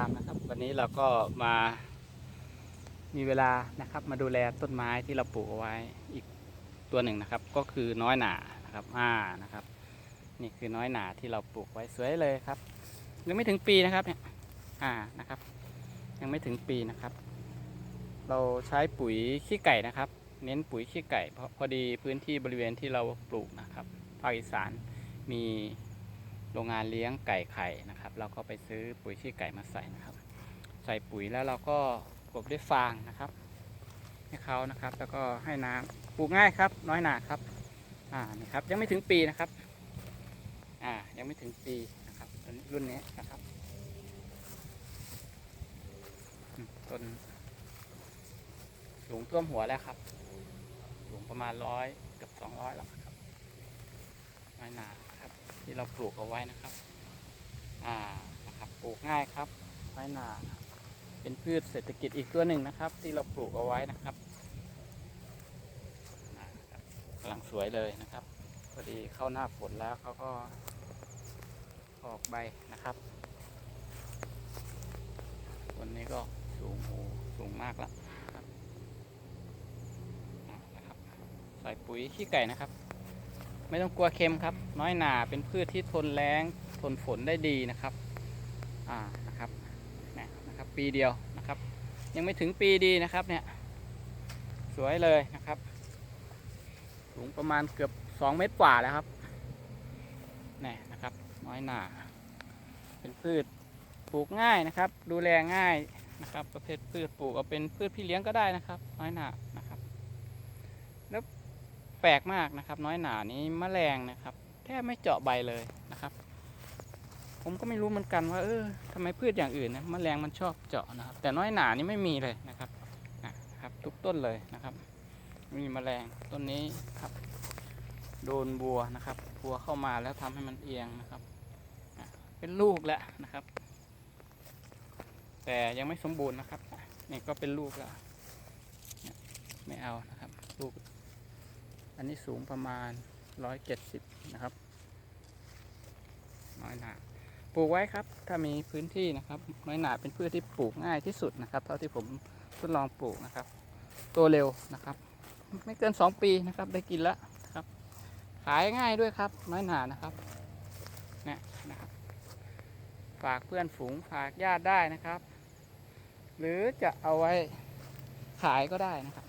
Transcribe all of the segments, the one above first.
ามนะครับ วันนี้เราก็มามีเวลานะครับ มาดูแลต้นไม้ที่เราปลูกเอาไว้อีกตัวหนึ่งนะครับ ก็คือน้อยหนานะครับอ่านะครับ นี่คือน้อยหนาที่เราปลูกไว้สวยเลยครับยังไม่ถึงปีนะครับเนี่ยอ่านะครับ ยังไม่ถึงปีนะครับ เราใช้ปุ๋ยขี้ไก่นะครับ เน้นปุ๋ยขี้ไก่เพราะพอดีพื้นที่บริเวณที่เราปลูกนะครับภาคอีสานมีโรงงานเลี้ยงไก่ไข่นะครับ เราก็ไปซื้อปุ๋ยขี้ไก่มาใส่นะครับ ใส่ปุ๋ยแล้วเราก็กลบด้วยฟางนะครับ ให้เขานะครับ แล้วก็ให้น้ำปลูกง่ายครับ น้อยหนาครับ อ่านี่ครับ ยังไม่ถึงปีนะครับ อ่า ยังไม่ถึงปีนะครับ รุ่นนี้นะครับต้นสูงท่วมหัวแล้วครับสูงประมาณร้อยเกับสองร้อยแล้วครับน้อยหนาครับ ที่เราปลูกเอาไว้นะครับ อ่านะครับปลูกง่ายครับน้หนาเป็นพืชเศรษฐกิจอีกตัวหนึ่งนะครับ ที่เราปลูกเอาไว้นะครับกำลังสวยเลยนะครับพอดีเข้าหน้าฝนแล้วเขาก็ออกใบนะครับวันนี้ก็สูงโอ้สูงมากแล้วนะครับอะนะครับใส่ปุ๋ยขี้ไก่นะครับ ไม่ต้องกลัวเค็มครับ น้อยหนาเป็นพืชที่ทนแรง ทนฝนได้ดีนะครับอ่านะครับเนี่ยนะครับปีเดียวนะครับ ยังไม่ถึงปีดีนะครับเนี่ยสวยเลยนะครับสูงประมาณเกือบสองเมตรกว่าแล้วครับนี่นะครับน้อยหนาเป็นพืชปลูกง่ายนะครับ ดูแลง่ายนะครับ ประเภทพืชปลูกเอาเป็นพืชพี่เลี้ยงก็ได้นะครับ น้อยหนานะครับ แล้วแปลกมากนะครับ น้อยหนานี้แมลงนะครับ แทบไม่เจาะใบเลย ผมก็ไม่รู้เหมือนกันว่าเออทำไมพืชอย่างอื่นนะแมลงมันชอบเจาะนะครับ แต่น้อยหนานี่ไม่มีเลยนะครับนะครับ ทุกต้นเลยนะครับไม่มีแมลงต้นนี้ครับ โดนบัวนะครับบัวเข้ามาแล้วทำให้มันเอียงนะครับเป็นลูกแล้วนะครับ แต่ยังไม่สมบูรณ์นะครับนี่ก็เป็นลูกแล้วไม่เอานะครับลูก อันนี้สูงประมาณร้อยเจ็ดสิบนะครับน้อยหนา ปลูกไว้ครับ ถ้ามีพื้นที่นะครับน้อยหนาเป็นพืชที่ปลูกง่ายที่สุดนะครับ เท่าที่ผมทดลองปลูกนะครับโตเร็วนะครับ ไม่เกิน 2 ปีนะครับ ได้กินแล้วนะครับ ขายง่ายด้วยครับ น้อยหนานะครับเนี่ยนะครับ ฝากเพื่อนฝูงฝากญาติได้นะครับ หรือจะเอาไว้ขายก็ได้นะครับ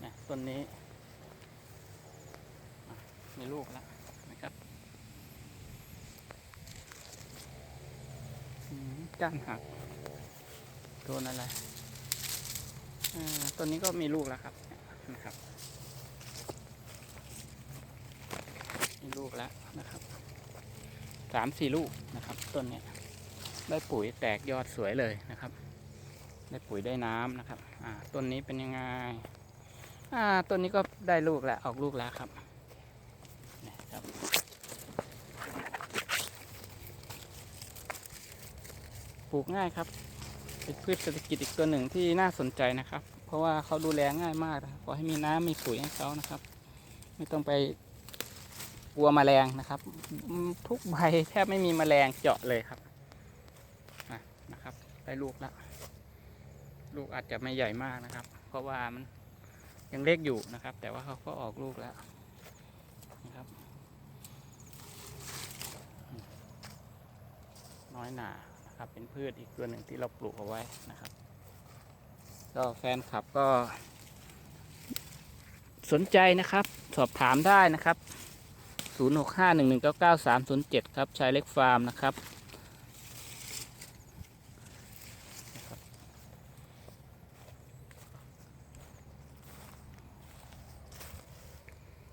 เนี่ยต้นนี้มีลูกแล้วนะครับอืม ก้านหักโดนอะไรต้นนี้ก็มีลูกแล้วครับนะครับ มีลูกแล้วนะครับสามสี่ลูกนะครับต้นเนี้ยได้ปุ๋ยแตกยอดสวยเลยนะครับ ได้ปุ๋ยได้น้ำนะครับ อ่าต้นนี้เป็นยังไง อ่าต้นนี้ก็ได้ลูกแล้วออกลูกแล้วครับนี่ครับ ปลูกง่ายครับ เป็นพืชเศรษฐกิจอีกตัวหนึ่งที่น่าสนใจนะครับ เพราะว่าเขาดูแลง่ายมากนะครับขอให้มีน้ำมีปุ๋ยให้เขานะครับ ไม่ต้องไปกลัวแมลงนะครับ ทุกใบแทบไม่มีแมลงเจาะเลยครับอะนะครับได้ลูกแล้วลูกอาจจะไม่ใหญ่มากนะครับ เพราะว่ามันยังเล็กอยู่นะครับ แต่ว่าเขาก็ออกลูกแล้วนะครับ น้อยหนา นะครับ เป็นพืชอีกตัวหนึ่งที่เราปลูกเอาไว้นะครับ ก็แฟนคลับก็ สนใจนะครับ สอบถามได้นะครับ 0651199307 ครับชายเล็กฟาร์มนะครับนะครับ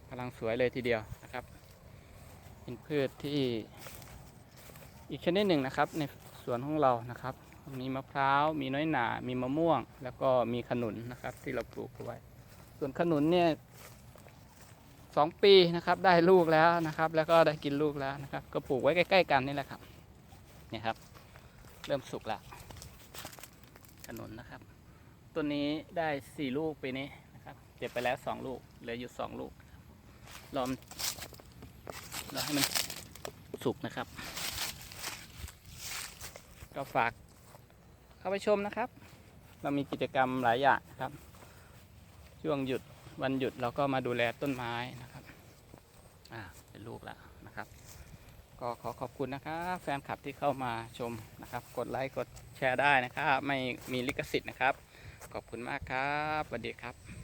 กำลังสวยเลยทีเดียวนะครับ เป็นพืชที่อีกชนิดหนึ่งนะครับใน สวนของเรานะครับ มีมะพร้าว มีน้อยหนา มีมะม่วง แล้วก็มีขนุนนะครับ ที่เราปลูกไว้ ส่วนขนุนเนี่ยสองปีนะครับได้ลูกแล้วนะครับ แล้วก็ได้กินลูกแล้วนะครับ ก็ปลูกไว้ใกล้ ๆ กันนี่แหละครับเนี่ยครับ เริ่มสุกแล้วขนุนนะครับต้นนี้ได้สี่ลูกปีนี้นะครับเก็บไปแล้วสองลูกเหลืออยู่สองลูกรอมรอให้มันสุกนะครับ ก็ฝากเข้าไปชมนะครับ เรามีกิจกรรมหลายอย่างครับ ช่วงหยุดวันหยุดเราก็มาดูแลต้นไม้นะครับ อ่าเป็นลูกแล้วนะครับ ก็ขอขอบคุณนะครับแฟนคลับที่เข้ามาชมนะครับ กดไลค์กดแชร์ได้นะครับ ไม่มีลิขสิทธิ์นะครับ ขอบคุณมากครับสวัสดีครับ